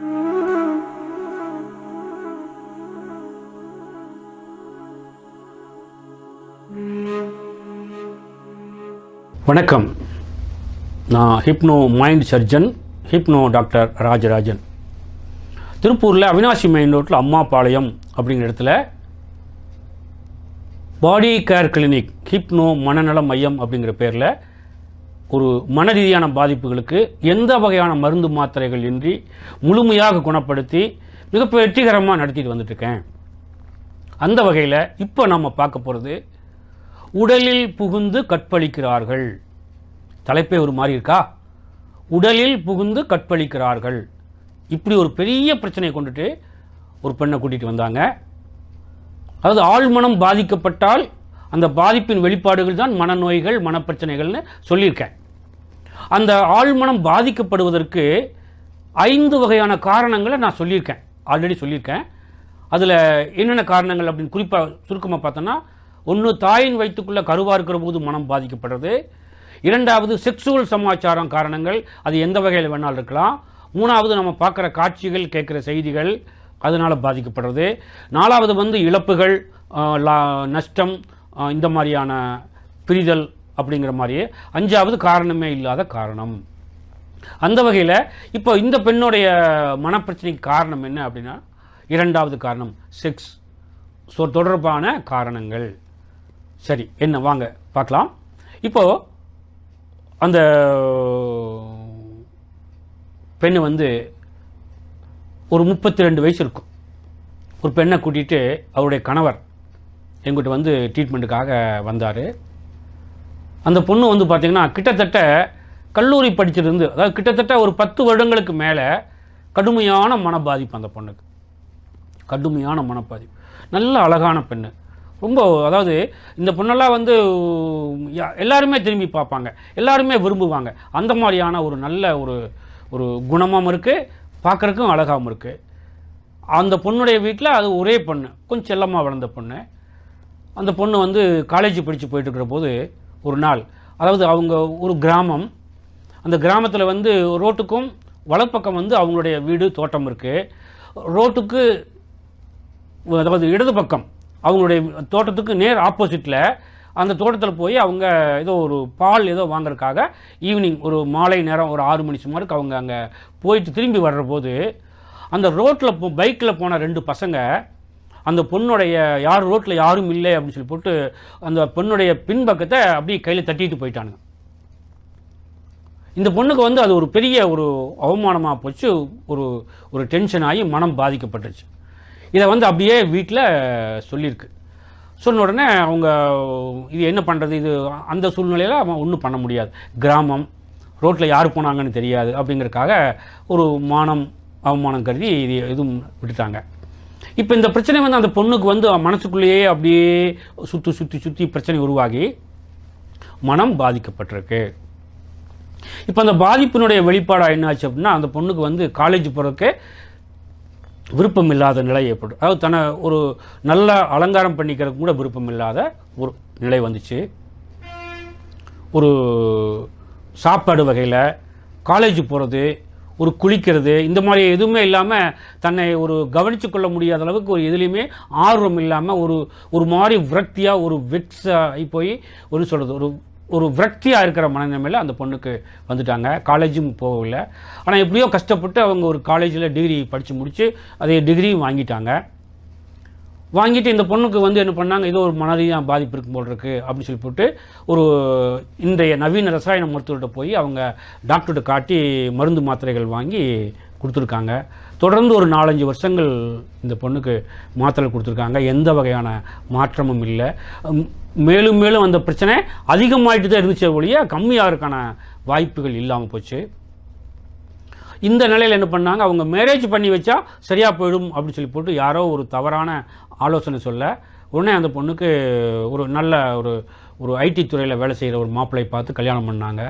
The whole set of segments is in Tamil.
வணக்கம். நான் hypno mind surgeon hypno doctor Rajarajan. திருப்பூரில் அவினாசி மெயின் ரோட்டில் அம்மாபாளையம் அப்படிங்கிற இடத்துல பாடி கேர் கிளினிக் ஹிப்னோ மனநல மையம் அப்படிங்கிற பேரில் ஒரு மன ரீதியான பாதிப்புகளுக்கு எந்த வகையான மருந்து மாத்திரைகள் இன்றி முழுமையாக குணப்படுத்தி மிக வெற்றிகரமாக நடத்திட்டு வந்துட்டுருக்கேன். அந்த வகையில் இப்போ நம்ம பார்க்க போகிறது உடலில் புகுந்து கற்பழிக்கிறார்கள். தலைப்பே ஒரு மாதிரி இருக்கா? உடலில் புகுந்து கற்பழிக்கிறார்கள். இப்படி ஒரு பெரிய பிரச்சனையை கொண்டுட்டு ஒரு பெண்ணை கூட்டிகிட்டு வந்தாங்க. அதாவது ஆழ்மனம் பாதிக்கப்பட்டால் அந்த பாதிப்பின் வெளிப்பாடுகள் தான் மனநோய்கள் மனப்பிரச்சனைகள்னு சொல்லியிருக்கேன். அந்த ஆழ்மனம் பாதிக்கப்படுவதற்கு ஐந்து வகையான காரணங்களை நான் சொல்லியிருக்கேன். ஆல்ரெடி சொல்லியிருக்கேன். அதில் என்னென்ன காரணங்கள் அப்படின்னு குறிப்பாக சுருக்கமாக பார்த்தோன்னா ஒன்று தாயின் வயிற்றுக்குள்ளே கருவாக இருக்கிற போது மனம் பாதிக்கப்படுறது. இரண்டாவது செக்ஸுவல் சமாச்சாரம் காரணங்கள் அது எந்த வகையில் வேணாலும் இருக்கலாம். மூணாவது நம்ம பார்க்குற காட்சிகள் கேட்குற செய்திகள் அதனால் பாதிக்கப்படுறது. நாலாவது வந்து இழப்புகள் லா- நஷ்டம் இந்த மாதிரியான பிரிதல் அப்படிங்கிற மாதிரியே அஞ்சாவது காரணமே இல்லாத காரணம். அந்த வகையில் இப்போ இந்த பெண்ணுடைய மனப்பிரச்சனைக்கு காரணம் என்ன அப்படின்னா இரண்டாவது காரணம் செக்ஸ் ஸோ தொடர்பான காரணங்கள். சரி என்ன வாங்க பார்க்கலாம். இப்போ அந்த பெண்ணு வந்து ஒரு முப்பத்தி ரெண்டு வயசு இருக்கும். ஒரு பெண்ணை கூட்டிகிட்டு அவருடைய கணவர் எங்கிட்ட வந்து ட்ரீட்மெண்ட்டுக்காக வந்தார். அந்த பொண்ணு வந்து பார்த்திங்கன்னா கிட்டத்தட்ட கல்லூரி படிச்சிருந்து அதாவது கிட்டத்தட்ட ஒரு பத்து வருடங்களுக்கு மேலே கடுமையான மனப்பாதிப்பு அந்த பொண்ணுக்கு. கடுமையான மனப்பாதிப்பு. நல்ல அழகான பெண்ணு. ரொம்ப அதாவது இந்த பொண்ணெல்லாம் வந்து எல்லாருமே திரும்பி பார்ப்பாங்க. எல்லாருமே விரும்புவாங்க. அந்த மாதிரியான ஒரு நல்ல ஒரு ஒரு குணமாகவும் இருக்குது பார்க்குறக்கும் அழகாகவும் இருக்குது அந்த பொண்ணுடைய வீட்டில் அது ஒரே பொண்ணு. கொஞ்சம் செல்லமாக வளர்ந்த பொண்ணு. அந்த பொண்ணு வந்து காலேஜ் படித்து போயிட்டுருக்கிற போது ஒரு நாள். அதாவது அவங்க ஒரு கிராமம். அந்த கிராமத்தில் வந்து ரோட்டுக்கும் வலப்பக்கம் வந்து அவங்களுடைய வீடு தோட்டம் இருக்குது ரோட்டுக்கு அதாவது இடது பக்கம் அவங்களுடைய தோட்டத்துக்கு நேர் ஆப்போசிட்டில் அந்த தோட்டத்தில் போய் அவங்க ஏதோ ஒரு பால் ஏதோ வாங்குறதுக்காக ஈவினிங் ஒரு மாலை நேரம் ஒரு ஆறு மணி சுமாருக்கு அவங்க அங்கே போயிட்டு திரும்பி வர்ற போது அந்த ரோட்டில் போ பைக்கில் போன ரெண்டு பசங்க அந்த பொண்ணுடைய யார் ரோட்டில் யாரும் இல்லை அப்படின்னு சொல்லி போட்டு அந்த பொண்ணுடைய பின்பக்கத்தை அப்படியே கையில் தட்டிட்டு போயிட்டானுங்க. இந்த பொண்ணுக்கு வந்து அது ஒரு பெரிய ஒரு அவமானமாக போச்சு. ஒரு ஒரு டென்ஷன் ஆகி மனம் பாதிக்கப்பட்டுச்சு இதை வந்து அப்படியே வீட்டில் சொல்லியிருக்கு. சொன்ன உடனே அவங்க இது என்ன பண்ணுறது இது அந்த சூழ்நிலையில் அவன் ஒன்றும் பண்ண முடியாது. கிராமம் ரோட்டில் யார் போனாங்கன்னு தெரியாது அப்படிங்கிறதுக்காக ஒரு மானம் அவமானம் கருதி இது எதுவும் விட்டுட்டாங்க. இப்போ இந்த பிரச்சனை வந்து அந்த பொண்ணுக்கு வந்து மனசுக்குள்ளேயே அப்படியே சுற்றி சுற்றி சுற்றி பிரச்சனை உருவாகி மனம் பாதிக்கப்பட்டிருக்கு. இப்போ அந்த பாதிப்பினுடைய வெளிப்பாடாக என்னாச்சு அப்படின்னா அந்த பொண்ணுக்கு வந்து காலேஜ் போகிறதுக்கு விருப்பம் இல்லாத நிலை ஏற்படும் அதாவது தன்னை ஒரு நல்ல அலங்காரம் பண்ணிக்கிறதுக்கு கூட விருப்பம் இல்லாத ஒரு நிலை வந்துச்சு. ஒரு சாப்பாடு வகையில் காலேஜ் போகிறது ஒரு குளிக்கிறது இந்த மாதிரி எதுவுமே இல்லாமல் தன்னை ஒரு கவனித்து கொள்ள முடியாத அளவுக்கு ஒரு எதுலேயுமே ஆர்வம் இல்லாமல் ஒரு ஒரு மாதிரி விரக்தியாக ஒரு வெட்ஸ் ஆகி போய் ஒரு சொல்கிறது ஒரு ஒரு விரக்தியாக இருக்கிற மனநிலைமையில் அந்த பொண்ணுக்கு வந்துட்டாங்க. காலேஜும் போகல. ஆனால் எப்படியோ கஷ்டப்பட்டு அவங்க ஒரு காலேஜில் டிகிரி படித்து முடித்து அதே டிகிரியும் வாங்கிட்டாங்க. வாங்கிட்டு இந்த பொண்ணுக்கு வந்து என்ன பண்ணாங்க? ஏதோ ஒரு மனரீதியாக பாதிப்பு இருக்கும் போல் இருக்குது அப்படின்னு சொல்லி போட்டு ஒரு இன்றைய நவீன ரசாயன மருத்துவர்கிட்ட போய் அவங்க டாக்டர்கிட்ட காட்டி மருந்து மாத்திரைகள் வாங்கி கொடுத்துருக்காங்க. தொடர்ந்து ஒரு நாலஞ்சு வருஷங்கள் இந்த பொண்ணுக்கு மாத்திரை கொடுத்துருக்காங்க. எந்த வகையான மாற்றமும் இல்லை. மேலும் மேலும் அந்த பிரச்சனை அதிகமாகிட்டு தான் இருந்துச்சே ஒழிய கம்மியாகிறதுக்கான வாய்ப்புகள் இல்லாமல் போச்சு. இந்த நிலையில் என்ன பண்ணாங்க? அவங்க மேரேஜ் பண்ணி வச்சா சரியாக போயிடும் அப்படின்னு சொல்லி போட்டு யாரோ ஒரு தவறான ஆலோசனை சொல்ல உடனே அந்த பொண்ணுக்கு ஒரு நல்ல ஒரு ஒரு ஐடி துறையில் வேலை செய்கிற ஒரு மாப்பிள்ளை பார்த்து கல்யாணம் பண்ணாங்க.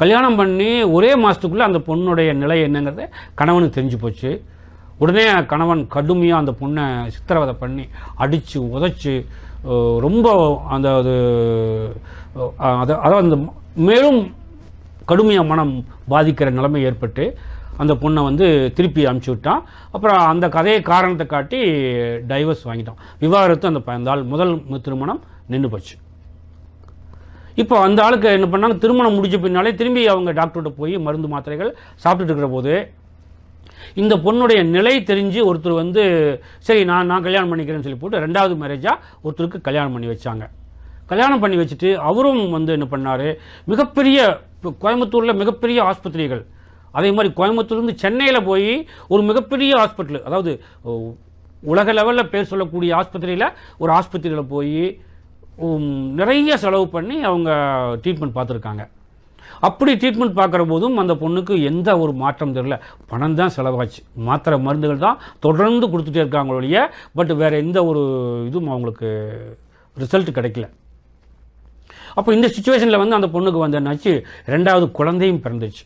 கல்யாணம் பண்ணி ஒரே மாதத்துக்குள்ளே அந்த பொண்ணுடைய நிலை என்னங்கிறத கணவனுக்கு தெரிஞ்சு போச்சு. உடனே கணவன் கடுமையாக அந்த பொண்ணை சித்திரவதை பண்ணி அடித்து உதச்சி ரொம்ப அந்த அது அதை அதாவது அந்த மேலும் கடுமையாக மனம் பாதிக்கிற நிலைமை ஏற்பட்டு அந்த பொண்ணை வந்து திருப்பி அனுப்பிச்சி விட்டான். அப்புறம் அந்த கதையை காரணத்தை காட்டி டைவர்ஸ் வாங்கிட்டான். விவாகரத்து அந்த பயந்தாள் அந்த ஆள் முதல் திருமணம் நின்று போச்சு. இப்போ அந்த ஆளுக்கு என்ன பண்ணாங்க? திருமணம் முடிஞ்ச பின்னாலே திரும்பி அவங்க டாக்டர்கிட்ட போய் மருந்து மாத்திரைகள் சாப்பிட்டுட்டு இருக்கிற போது இந்த பொண்ணுடைய நிலை தெரிஞ்சு ஒருத்தர் வந்து சரி நான் நான் கல்யாணம் பண்ணிக்கிறேன்னு சொல்லி போட்டு ரெண்டாவது மேரேஜாக ஒருத்தருக்கு கல்யாணம் பண்ணி வச்சாங்க. கல்யாணம் பண்ணி வச்சுட்டு அவரும் வந்து என்ன பண்ணார்? மிகப்பெரிய இப்போ கோயம்புத்தூரில் மிகப்பெரிய ஆஸ்பத்திரிகள் அதே மாதிரி கோயம்புத்தூர்லேருந்து சென்னையில் போய் ஒரு மிகப்பெரிய ஹாஸ்பிட்டல் அதாவது உலக லெவலில் பேர் சொல்லக்கூடிய ஆஸ்பத்திரியில் ஒரு ஆஸ்பத்திரியில் போய் நிறைய செலவு பண்ணி அவங்க ட்ரீட்மெண்ட் பார்த்துருக்காங்க. அப்படி ட்ரீட்மெண்ட் பார்க்குற போதும் அந்த பொண்ணுக்கு எந்த ஒரு மாற்றம் தெரியல. பணம் தான் செலவாச்சு. மாத்திரை மருந்துகள் தான் தொடர்ந்து கொடுத்துட்டே இருக்காங்க ஒழிய பட் வேறு எந்த ஒரு இதுவும் அவங்களுக்கு ரிசல்ட் கிடைக்கல. அப்போ இந்த சுச்சுவேஷனில் வந்து அந்த பொண்ணுக்கு வந்து என்னாச்சு? ரெண்டாவது குழந்தையும் பிறந்துச்சு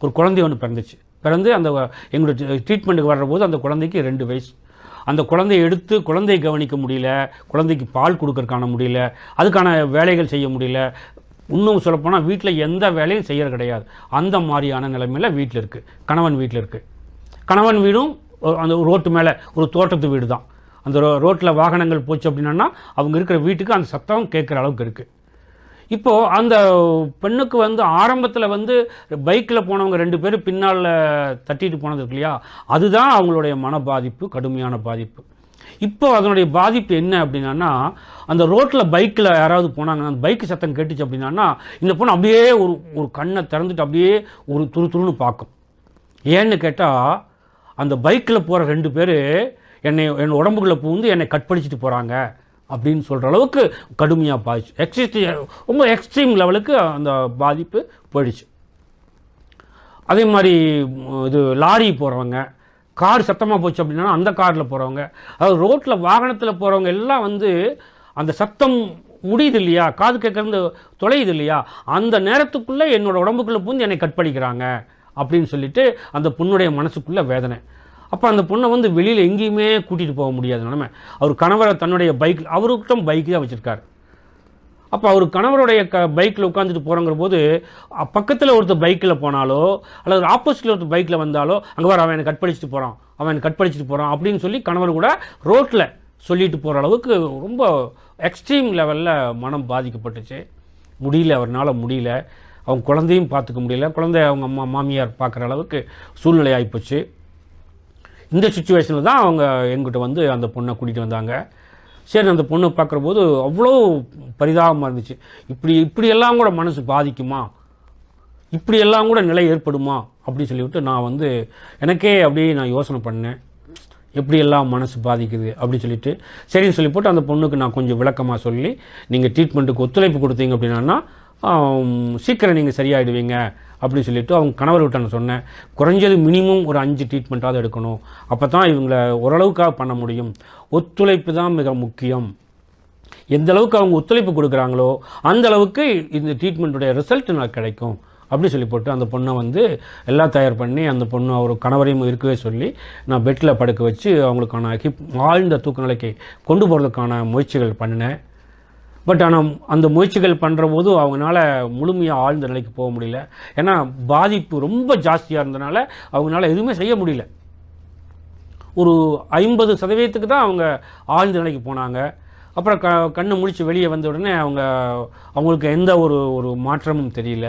ஒரு குழந்தை ஒன்று பிறந்துச்சு. பிறந்து அந்த எங்களுடைய ட்ரீட்மெண்ட்டுக்கு வர்றபோது அந்த குழந்தைக்கு ரெண்டு வயசு. அந்த குழந்தையை எடுத்து குழந்தையை கவனிக்க முடியல குழந்தைக்கு பால் கொடுக்கறக்கான முடியல அதுக்கான வேலைகள் செய்ய முடியல. இன்னும் சொல்லப்போனால் வீட்டில் எந்த வேலையும் செய்யறது கிடையாது. அந்த மாதிரியான நிலைமையில் வீட்டில் இருக்குது கணவன் வீட்டில் இருக்குது கணவன் வீடும் ஒரு- அந்த ரோட்டு மேலே ஒரு தோட்டத்து வீடு தான் அந்த ரோ ரோட்டில் வாகனங்கள் போச்சு அப்படின்னா அவங்க இருக்கிற வீட்டுக்கு அந்த சத்தம் கேட்குற அளவுக்கு இருக்குது இப்போது அந்த பெண்ணுக்கு வந்து ஆரம்பத்தில் வந்து பைக்கில் போனவங்க ரெண்டு பேரும் பின்னால் தட்டிட்டு போனது இருக்கு இல்லையா? அதுதான் அவங்களுடைய மன பாதிப்பு கடுமையான பாதிப்பு. இப்போ அதனுடைய பாதிப்பு என்ன அப்படின்னா அந்த ரோட்டில் பைக்கில் யாராவது போனாங்கன்னா அந்த பைக்கு சத்தம் கேட்டுச்சு அப்படின்னா இந்த பொண்ணு அப்படியே ஒரு ஒரு கண்ணை திறந்துட்டு அப்படியே ஒரு துரு துருன்னு பார்க்கும். ஏன்னு கேட்டால் அந்த பைக்கில் போகிற ரெண்டு பேர் என்னை என் உடம்புக்குள்ளே பூந்து என்னை கட்படிச்சிட்டு போகிறாங்க அப்படின்னு சொல்கிற அளவுக்கு கடுமையாக பாதிச்சு. எக்ஸ்ட்ரீ ரொம்ப எக்ஸ்ட்ரீம் லெவலுக்கு அந்த பாதிப்பு போயிடுச்சு. அதே மாதிரி இது லாரி போகிறவங்க கார் சத்தமாக போச்சு அப்படின்னா அந்த காரில் போகிறவங்க அதாவது ரோட்டில் வாகனத்தில் போகிறவங்க எல்லாம் வந்து அந்த சத்தம் முடியுது இல்லையா? காது கேட்கறது தொலையுது இல்லையா? அந்த நேரத்துக்குள்ளே என்னோட உடம்புக்குள்ளே பூந்து என்னை கட்படிக்கிறாங்க அப்படின்னு சொல்லிட்டு அந்த பொண்ணுடைய மனசுக்குள்ளே வேதனை. அப்போ அந்த பொண்ணை வந்து வெளியில் எங்கேயுமே கூட்டிகிட்டு போக முடியாத நிலமை. அவர் கணவரை தன்னுடைய பைக் அவருக்கிட்ட பைக் தான் வச்சுருக்காரு. அப்போ அவர் கணவருடைய க பைக்கில் உட்காந்துட்டு போகிறங்கிற போது பக்கத்தில் ஒருத்தர் பைக்கில் போனாலோ அல்லது ஆப்போசிட்டில் ஒருத்தர் பைக்கில் வந்தாலோ அங்கே வர அவன் கட் கட்படிச்சிட்டு போகிறான் அவன் கட் கட்படிச்சிட்டு போகிறான் அப்படின்னு சொல்லி கணவர் கூட ரோட்டில் சொல்லிட்டு போகிற அளவுக்கு ரொம்ப எக்ஸ்ட்ரீம் லெவலில் மனம் பாதிக்கப்பட்டுச்சு. முடியல அவர்னால முடியல. அவங்க குழந்தையும் பார்த்துக்க முடியல. குழந்தை அவங்க அம்மா மாமியார் பார்க்குற அளவுக்கு சூழ்நிலை ஆகிப்போச்சு இந்த சுச்சுவேஷனில் தான் அவங்க எங்கிட்ட வந்து அந்த பொண்ணை கூட்டிகிட்டு வந்தாங்க. சரி அந்த பொண்ணை பார்க்குற போது அவ்வளோ பரிதாபமாக இருந்துச்சு. இப்படி இப்படியெல்லாம் கூட மனசு பாதிக்குமா? இப்படியெல்லாம் கூட நிலை ஏற்படுமா? அப்படின்னு சொல்லிவிட்டு நான் வந்து எனக்கே அப்படியே நான் யோசனை பண்ணேன். எப்படியெல்லாம் மனசு பாதிக்குது அப்படின்னு சொல்லிட்டு. சரின்னு சொல்லி போட்டு அந்த பொண்ணுக்கு நான் கொஞ்சம் விளக்கமாக சொல்லி நீங்கள் ட்ரீட்மெண்ட்டுக்கு ஒத்துழைப்பு கொடுத்தீங்க அப்படின்னா சீக்கிரம் நீங்கள் சரியாயிடுவீங்க. அப்படின்னு சொல்லிட்டு அவங்க கணவர்கிட்ட நான் சொன்னேன் குறைஞ்சது மினிமம் ஒரு அஞ்சு ட்ரீட்மெண்ட்டாவது எடுக்கணும். அப்போ தான் இவங்களை ஓரளவுக்காக பண்ண முடியும். ஒத்துழைப்பு தான் மிக முக்கியம். எந்த அளவுக்கு அவங்க ஒத்துழைப்பு கொடுக்குறாங்களோ அந்த அளவுக்கு இந்த ட்ரீட்மெண்ட்டுடைய ரிசல்ட் நான் கிடைக்கும். அப்படி சொல்லி போட்டு அந்த பொண்ணை வந்து எல்லாம் தயார் பண்ணி அந்த பொண்ணு அவர் கணவரையும் இருக்கவே சொல்லி நான் பெட்டில் படுக்க வச்சு அவங்களுக்கான ஹிப் ஆழ்ந்த தூக்க நிலைக்கு கொண்டு போகிறதுக்கான முயற்சிகள் பண்ணினேன். பட் ஆனால் அந்த முயற்சிகள் பண்ணுற போது அவங்களால முழுமையாக ஆழ்ந்த நிலைக்கு போக முடியல. ஏன்னா பாதிப்பு ரொம்ப ஜாஸ்தியாக இருந்தனால அவங்களால எதுவுமே செய்ய முடியல. ஒரு ஐம்பது சதவீதத்துக்கு தான் அவங்க ஆழ்ந்த நிலைக்கு போனாங்க. அப்புறம் க கண்ணை முடித்து வெளியே வந்த உடனே அவங்க அவங்களுக்கு எந்த ஒரு ஒரு மாற்றமும் தெரியல.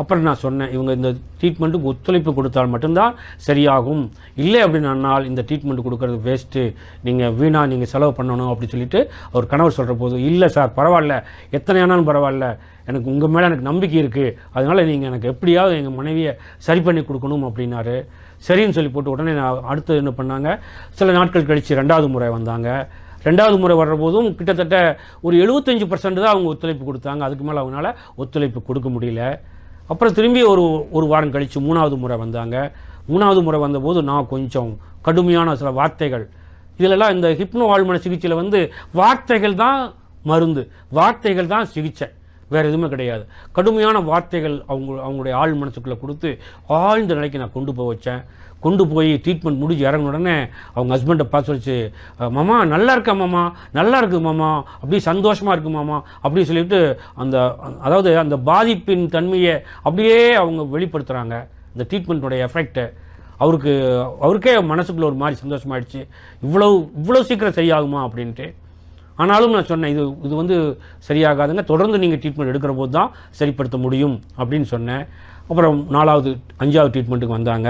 அப்புறம் நான் சொன்னேன் இவங்க இந்த ட்ரீட்மெண்ட்டுக்கு ஒத்துழைப்பு கொடுத்தால் மட்டும்தான் சரியாகும். இல்லை அப்படின்னால் இந்த ட்ரீட்மெண்ட் கொடுக்கறது வேஸ்ட்டு நீங்கள் வீணாக நீங்கள் செலவு பண்ணணும் அப்படின்னு சொல்லிட்டு அவர் கணவர் சொல்கிற போது இல்லை சார் பரவாயில்ல. எத்தனை ஆனாலும் பரவாயில்ல. எனக்கு உங்கள் மேலே எனக்கு நம்பிக்கை இருக்குது அதனால் நீங்கள் எனக்கு எப்படியாவது எங்கள் மனைவியை சரி பண்ணி கொடுக்கணும் அப்படின்னாரு. சரின்னு சொல்லி போட்டு உடனே நான் அடுத்து என்ன பண்ணாங்க சில நாட்கள் கழித்து ரெண்டாவது முறை வந்தாங்க. ரெண்டாவது முறை வர்ற போதும் கிட்டத்தட்ட ஒரு எழுபத்தஞ்சு பர்சன்ட் தான் அவங்க ஒத்துழைப்பு கொடுத்தாங்க. அதுக்கு மேலே அவங்களால ஒத்துழைப்பு கொடுக்க முடியல. அப்புறம் திரும்பி ஒரு ஒரு வாரம் கழித்து மூணாவது முறை வந்தாங்க. மூணாவது முறை வந்தபோது நான் கொஞ்சம் கடுமையான சில வார்த்தைகள். இதிலெல்லாம் இந்த ஹிப்னோ ஆழ்மன சிகிச்சையில் வந்து வார்த்தைகள் தான் மருந்து. வார்த்தைகள் தான் சிகிச்சை. வேறு எதுவுமே கிடையாது. கடுமையான வார்த்தைகள் அவங்க அவங்களுடைய ஆள் மனசுக்குள்ளே கொடுத்து ஆழ்ந்த நிலைக்கு நான் கொண்டு போய் வச்சேன். கொண்டு போய் ட்ரீட்மெண்ட் முடிஞ்சு இறங்கின உடனே அவங்க ஹஸ்பண்டை பார்த்து சொல்லிச்சு மாமா நல்லா இருக்கா மாமா? நல்லா இருக்குது மாமா. அப்படியே சந்தோஷமாக இருக்கு மாமா. அப்படின்னு சொல்லிட்டு அந்த அதாவது அந்த பாதிப்பின் தன்மையை அப்படியே அவங்க வெளிப்படுத்துகிறாங்க இந்த ட்ரீட்மெண்ட்டோடைய எஃபெக்டை அவருக்கு அவருக்கே மனசுக்குள்ள ஒரு மாதிரி சந்தோஷமாயிடுச்சு. இவ்வளோ இவ்வளோ சீக்கிரம் சரியாகுமா? அப்படின்ட்டு. ஆனாலும் நான் சொன்னேன் இது இது வந்து சரியாகாதுங்க. தொடர்ந்து நீங்கள் ட்ரீட்மெண்ட் எடுக்கிற போது தான் சரிப்படுத்த முடியும். அப்படின்னு சொன்னேன். அப்புறம் நாலாவது அஞ்சாவது ட்ரீட்மெண்ட்டுக்கு வந்தாங்க.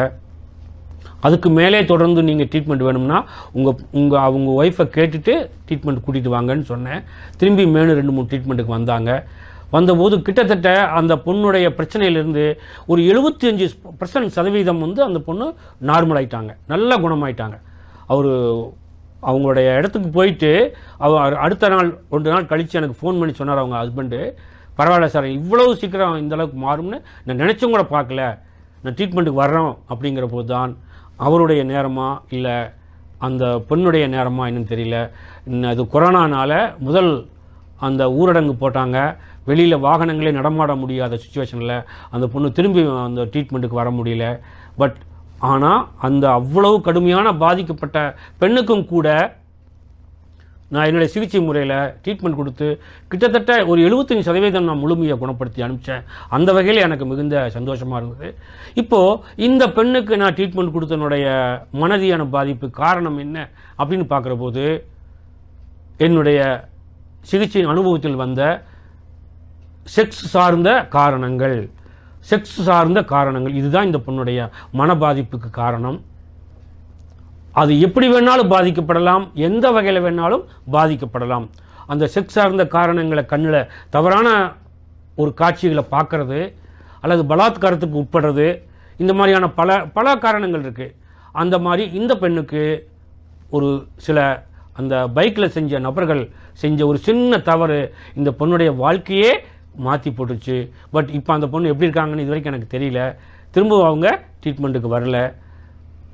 அதுக்கு மேலே தொடர்ந்து நீங்கள் ட்ரீட்மெண்ட் வேணும்னா உங்கள் உங்கள் அவங்க ஒய்ஃபை கேட்டுட்டு ட்ரீட்மெண்ட் கூட்டிகிட்டு வாங்கன்னு சொன்னேன். திரும்பி மேலும் ரெண்டு மூணு ட்ரீட்மெண்ட்டுக்கு வந்தாங்க. வந்தபோது கிட்டத்தட்ட அந்த பொண்ணுடைய பிரச்சனையிலிருந்து ஒரு 75% அஞ்சு பர்சன்ட் சதவீதம் வந்து அந்த பொண்ணு நார்மல் ஆகிட்டாங்க நல்ல குணமாயிட்டாங்க. அவர் அவங்களுடைய இடத்துக்கு போயிட்டு அவர் அடுத்த நாள் ரெண்டு நாள் கழித்து எனக்கு ஃபோன் பண்ணி சொன்னார் அவங்க ஹஸ்பண்டு பரவாயில்ல சார் இவ்வளவு சீக்கிரம் இந்தளவுக்கு மாறும்னு நான் நினச்சும் கூட பார்க்கல. நான் ட்ரீட்மெண்ட்டுக்கு வர்றோம் அப்படிங்கிற போது தான் அவருடைய நேரமா இல்லை அந்த பெண்ணுடைய நேரமா என்னன்னு தெரியல. அது கொரோனானால முதல் அந்த ஊரடங்கு போட்டாங்க. வெளியில் வாகனங்களே நடமாட முடியாத சுச்சுவேஷனில் அந்த பொண்ணு திரும்பி அந்த ட்ரீட்மெண்ட்டுக்கு வர முடியல. பட் ஆனால் அந்த அவ்வளவு கடுமையான பாதிக்கப்பட்ட பெண்ணுக்கும் கூட நான் என்னுடைய சிகிச்சை முறையில் ட்ரீட்மெண்ட் கொடுத்து கிட்டத்தட்ட ஒரு 75% சதவீதம் நான் முழுமையை குணப்படுத்தி அனுப்பிச்சேன். அந்த வகையில் எனக்கு மிகுந்த சந்தோஷமாக இருந்தது. இப்போது இந்த பெண்ணுக்கு நான் ட்ரீட்மெண்ட் கொடுத்தனுடைய மனதியான பாதிப்பு காரணம் என்ன அப்படின்னு பார்க்குற போது என்னுடைய சிகிச்சையின் அனுபவத்தில் வந்த செக்ஸ் சார்ந்த காரணங்கள். செக்ஸ் சார்ந்த காரணங்கள். இதுதான் இந்த பொண்ணுடைய மன பாதிப்புக்கு காரணம். அது எப்படி வேணாலும் பாதிக்கப்படலாம் எந்த வகையில் வேணாலும் பாதிக்கப்படலாம். அந்த செக்ஸ் சார்ந்த காரணங்களை கண்ணில் தவறான ஒரு காட்சிகளை பார்க்கறது அல்லது பலாத்காரத்துக்கு உட்படுறது இந்த மாதிரியான பல பல காரணங்கள் இருக்குது அந்த மாதிரி இந்த பெண்ணுக்கு ஒரு சில அந்த பைக்கில் செஞ்ச நபர்கள் செஞ்ச ஒரு சின்ன தவறு இந்த பொண்ணுடைய வாழ்க்கையே மாற்றி போட்டுச்சு. பட் இப்போ அந்த பொண்ணு எப்படி இருக்காங்கன்னு இது வரைக்கும் எனக்கு தெரியல. திரும்ப அவங்க ட்ரீட்மெண்ட்டுக்கு வரல.